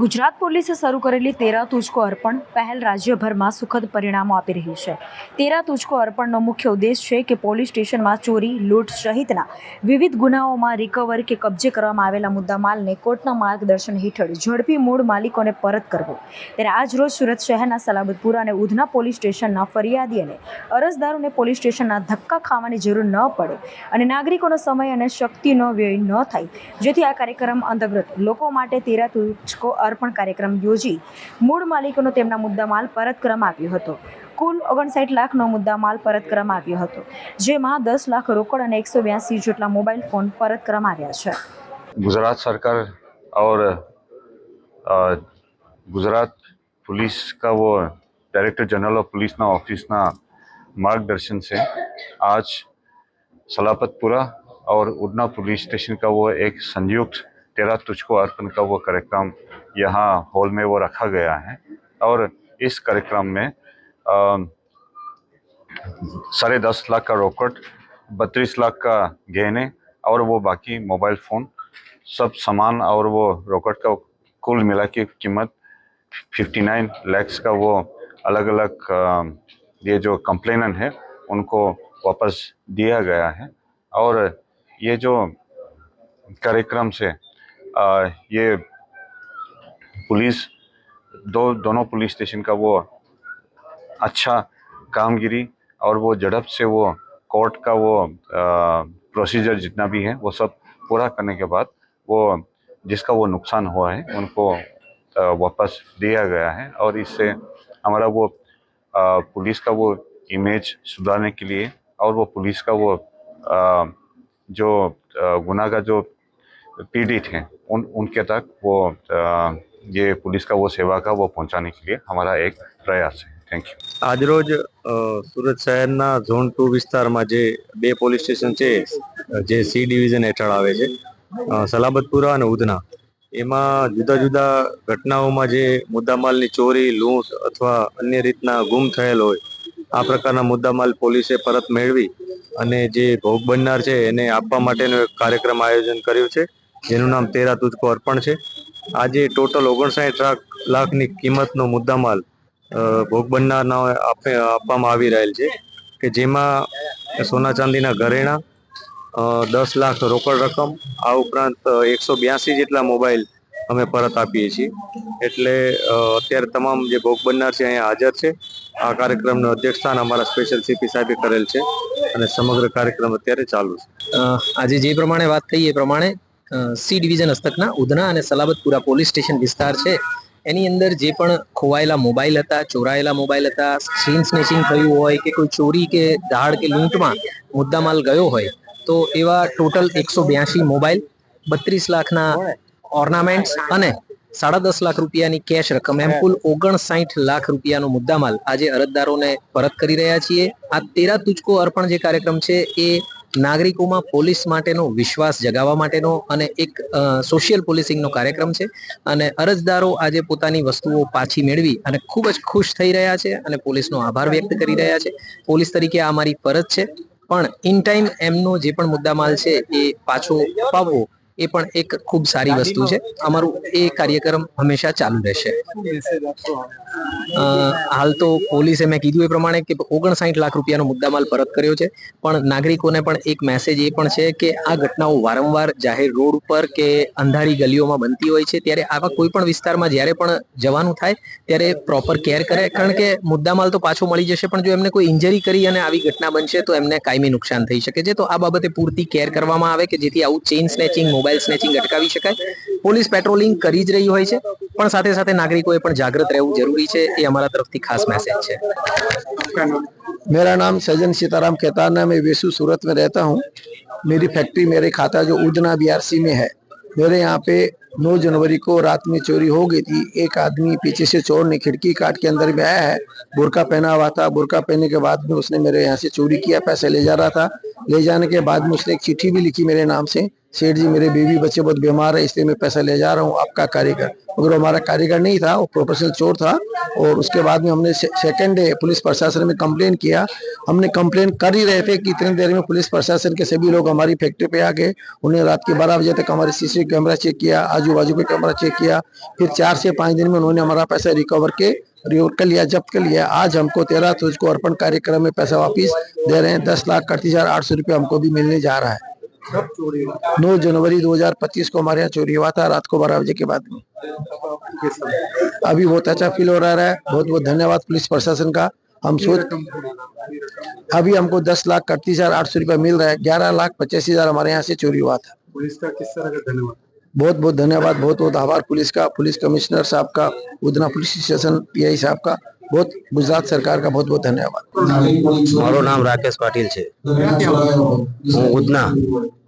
ગુજરાત પોલીસે શરૂ કરેલી તેરા તુજકો અર્પણ પહેલ રાજ્યભરમાં સુખદ પરિણામો આપી રહી છે. તેરા તુજકો અર્પણનો મુખ્ય ઉદ્દેશ છે કે પોલીસ સ્ટેશનમાં ચોરી, લૂંટ સહિતના વિવિધ ગુનાઓમાં રિકવર કે કબજે કરવામાં આવેલા મુદ્દામાલને કોર્ટના માર્ગદર્શન હેઠળ ઝડપી મૂળ માલિકોને પરત કરવો. ત્યારે આજ રોજ સુરત શહેરના સલાબતપુરા અને ઉધના પોલીસ સ્ટેશનના ફરિયાદી અને અરજદારોને પોલીસ સ્ટેશનના ધક્કા ખાવાની જરૂર ન પડે અને નાગરિકોનો સમય અને શક્તિનો વ્યય ન થાય, જેથી આ કાર્યક્રમ અંતર્ગત લોકો માટે તેરા તુચકો અર્પણ કાર્યક્રમ યોજી મૂળ માલિકોનો તેમના મુદ્દામાલ પરત કરવામાં આવ્યો હતો કુલ ઓગણસાઠ લાખનો મુદ્દામાલ પરત કરવામાં આવ્યો હતો જેમાં દસ લાખ રોકડ અને એકસો બ્યાસી જેટલા મોબાઈલ ફોન પરત કરવામાં આવ્યા છે गुजरात सरकार और अ, गुजरात पुलिस का वो डायरेक्टर जनरल ऑफ पुलिस ना ऑफिस ना मार्गदर्शन से आज सलापतपुरा और उड़ना पुलिस स्टेशन का वो एक संयुक्त तेरा तुझको अर्पण का वो कार्यक्रम यहाँ हॉल में वो रखा गया है। और इस कार्यक्रम में साढ़े दस लाख का रोकड़ बत्तीस लाख का गहने और वो बाकी मोबाइल फ़ोन, सब सामान और वो रोकड़ का कुल मिला के कीमत 59 लैक्स का वो अलग अलग ये जो कंप्लेनन है, उनको वापस दिया गया है। और ये जो कार्यक्रम से अ, ये पुलिस दो दोनों पुलिस स्टेशन का वो अच्छा कामगिरी और वो झड़प से वो कोर्ट का वो प्रोसीजर जितना भी है वो सब पूरा करने के बाद वो जिसका वो नुकसान हुआ है उनको वापस दिया गया है और इससे हमारा वो पुलिस का वो इमेज सुधारने के लिए और वो पुलिस का वो जो गुनाह का जो पीड़ित हैं उन उनके तक वो अ, ये पुलिस का वो सेवा का वो पहुंचाने के लिए हमारा एक प्रयास है थैंक यू આજરોજ અ, સુરત શહેરના ઝોન ટુ વિસ્તારમાં જે બે પોલીસ સ્ટેશન છે જે સી ડિવિઝન હેઠળ આવે છે અ, સલાબતપુરા અને ઉધના એમાં જુદા જુદા ઘટનાઓમાં જે મુદ્દામાલની ચોરી લૂંટ અથવા અન્ય રીતના ગુમ થયેલ હોય આ પ્રકારના મુદ્દામાલ પોલીસે પરત મેળવી અને જે ભોગ બનનાર છે એને આપવા માટેનો એક કાર્યક્રમ આયોજન કર્યું છે જેનું નામ તેરા તુજકો અર્પણ છે. આજે ટોટલ ઓગણસાઠ લાખ લાખની કિંમતનો મુદ્દામાલ ભોગ બનનારના આપે, આપવામાં આવી રહેલ છે કે જેમાં સોના ચાંદીના ઘરેણા દસ લાખ રોકડ રકમ, આ ઉપરાંત એકસો બ્યાસી જેટલા મોબાઈલ અમે પરત આપીએ છીએ. એટલે અત્યારે તમામ જે ભોગ બનનાર છે અહીંયા હાજર છે. આ કાર્યક્રમનું અધ્યક્ષસ્થાન અમારા સ્પેશિયલ સીપી સાહેબે કરેલ છે અને સમગ્ર કાર્યક્રમ અત્યારે ચાલુ છે. આજે જે પ્રમાણે વાત થઈ એ પ્રમાણે સી ડિવિઝન હસ્તકના ઉધના અને સલાબતપુરા પોલીસ સ્ટેશન વિસ્તાર છે. એની અંદર જે પણ ખોવાયેલા મોબાઈલ હતા, ચોરાયેલા મોબાઈલ હતા, સ્ક્રીન સ્નેચિંગ થયું હોય કે કોઈ ચોરી કે દાળ કે લૂંટમાં મુદ્દામાલ ગયો હોય, તો એવા ટોટલ એકસો બ્યાસી મોબાઈલ, બત્રીસ લાખના ઓર્નામેન્ટ્સ અને સાડા દસ લાખ રૂપિયાની કેશ રકમ, એમ કુલ ઓગણસાઠ લાખ રૂપિયાનો મુદ્દામાલ આજે અરજદારોને પરત કરી રહ્યા છીએ. આ તેરા તુચકો અર્પણ જે કાર્યક્રમ છે, એ નાગરિકોમાં પોલીસ માટેનો વિશ્વાસ જગાવવા માટેનો અને એક સોશિયલ પોલીસિંગનો કાર્યક્રમ છે. અને અરજદારો આજે પોતાની વસ્તુઓ પાછી મેળવી અને ખૂબ જ ખુશ થઈ રહ્યા છે અને પોલીસનો આભાર વ્યક્ત કરી રહ્યા છે. પોલીસ તરીકે આ અમારી ફરજ છે. પણ ઇન ટાઈમ એમનો જે પણ મુદ્દામાલ છે એ પાછો અપાવવો એ પણ એક ખૂબ સારી વસ્તુ છે. અમારું એ કાર્યક્રમ હંમેશા ચાલુ રહેશે. હાલ તો પોલીસે મેં કીધું એ પ્રમાણે કે ઓગણસાઠ લાખ રૂપિયાનો મુદ્દામાલ પરત કર્યો છે. પણ નાગરિકોને પણ એક મેસેજ એ પણ છે કે આ ઘટનાઓ વારંવાર જાહેર રોડ ઉપર કે અંધારી ગલીઓમાં બનતી હોય છે. ત્યારે આવા કોઈ પણ વિસ્તારમાં જ્યારે પણ જવાનું થાય, ત્યારે પ્રોપર કેર કરે. કારણ કે મુદ્દામાલ તો પાછો મળી જશે, પણ જો એમને કોઈ ઇન્જરી કરી અને આવી ઘટના બનશે, તો એમને કાયમી નુકસાન થઈ શકે છે. તો આ બાબતે પૂરતી કેર કરવામાં આવે કે જેથી આવું chain snatching mobile સ્નેચિંગ અટકાવી શકાય પોલીસ પેટ્રોલિંગ કરી જ રહી હોય છે પણ સાથે સાથે નાગરિકોએ પણ જાગૃત રહેવું જરૂરી છે એ અમારા તરફથી ખાસ મેસેજ છે मेरा नाम सजन सीताराम खेतान है मैं वेसु सूरत में रहता हूँ मेरी फैक्ट्री मेरे खाता जो उजना बीआरसी में है मेरे यहाँ पे 9 जनवरी को रात में चोरी हो गई थी एक आदमी पीछे से चोर ने खिड़की काट के अंदर में आया है बुरका पहना हुआ था बुरका पहनने के बाद में उसने मेरे यहाँ से चोरी किया पैसे ले जा रहा था ले जाने के बाद में उसने एक चिट्ठी भी लिखी मेरे नाम से सेठ जी, मेरे बीवी बच्चे बहुत बीमार है, इसलिए मैं पैसा ले जा रहा हूँ, आपका कारीगर। मगर हमारा कारीगर नहीं था, वो प्रोफेशनल चोर था, और उसके बाद में हमने सेकंड डे पुलिस प्रशासन में कंप्लेन किया। हमने कंप्लेन कर ही रहे थे कि इतनी देर में पुलिस प्रशासन के सभी लोग हमारी फैक्ट्री पे आ गए। उन्हें रात के बारह बजे तक हमारे सीसी कैमरा चेक किया आजू बाजू का कैमरा चेक किया। फिर चार से पाँच दिन में उन्होंने हमारा पैसा रिकवर के रिकवर कर लिया, जब्त कर लिया। आज हमको तेरह तुझको अर्पण कार्यक्रम में पैसा वापिस दे रहे हैं, दस लाख, अड़तीस हज़ार आठ सौ रुपये हमको भी मिलने जा रहा है। नौ जनवरी 2025 को हमारे यहाँ चोरी हुआ था रात को बारह बजे के बाद में अभी बहुत अच्छा फील हो रहा है बहुत बहुत धन्यवाद पुलिस प्रशासन का हम सोच अभी हमको दस लाख अड़तीस हजार आठ सौ रुपया मिल रहा है ग्यारह लाख पचासी हजार हमारे यहाँ से चोरी हुआ था पुलिस का किस तरह का धन्यवाद बहुत बहुत धन्यवाद बहुत बहुत आभार पुलिस का पुलिस कमिश्नर साहब का उधना पुलिस स्टेशन पीआई साहब का बहुत गुजरात सरकार का बहुत बहुत धन्यवाद મારું નામ રાકેશ પાટીલ છે હું ઉધના શું થયો હતો તમારે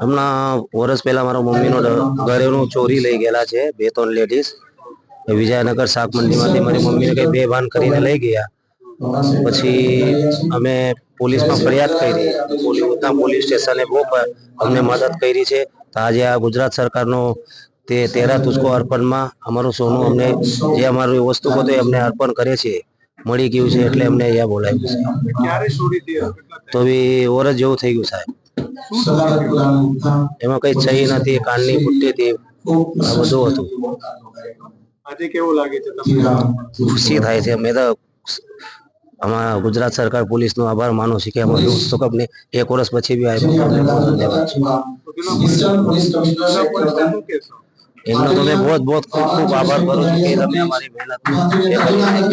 હમણાં વર્ષ પહેલા મારા મમ્મીનો ઘરેનું ચોરી લઈ ગયેલા છે બે ત્રણ લેડીઝ વિજયનગર શાક મંડીમાંથી મારી મમ્મીને કંઈ બે ભાન કરીને લઈ ગયા. પછી અમે પોલીસમાં ફરિયાદ કરી. પોલીસના પોલીસ સ્ટેશને બહુ અમને મદદ કરી છે. તો આજે આ ગુજરાત સરકારનો તે તેરા તુસ્કો અર્પણમાં અમારું સોનું અમને જે અમારું વસ્તુ બધું અમને અર્પણ કરે છે. મળી ગયું છે એટલે અમને અહીંયા બોલાવ્યું છે. તો બી વર્ષ જેવું થઈ ગયું સાહેબ? એમાં કઈ છઈ નથી કાનની ફૂટી હતી આ બધું હતું. આજે કેવું લાગે છે તમને? ખુશી થાય છે. મેં તો આમાં ગુજરાત સરકાર પોલીસનો આભાર માનું છું કે દુઃખ તો કંપની એક વર્ષ પછી બી આવ્યો. એમનો તમે બહુ બહુ ખૂબ ખૂબ આભાર કરું છું કે તમે અમારી મહેનત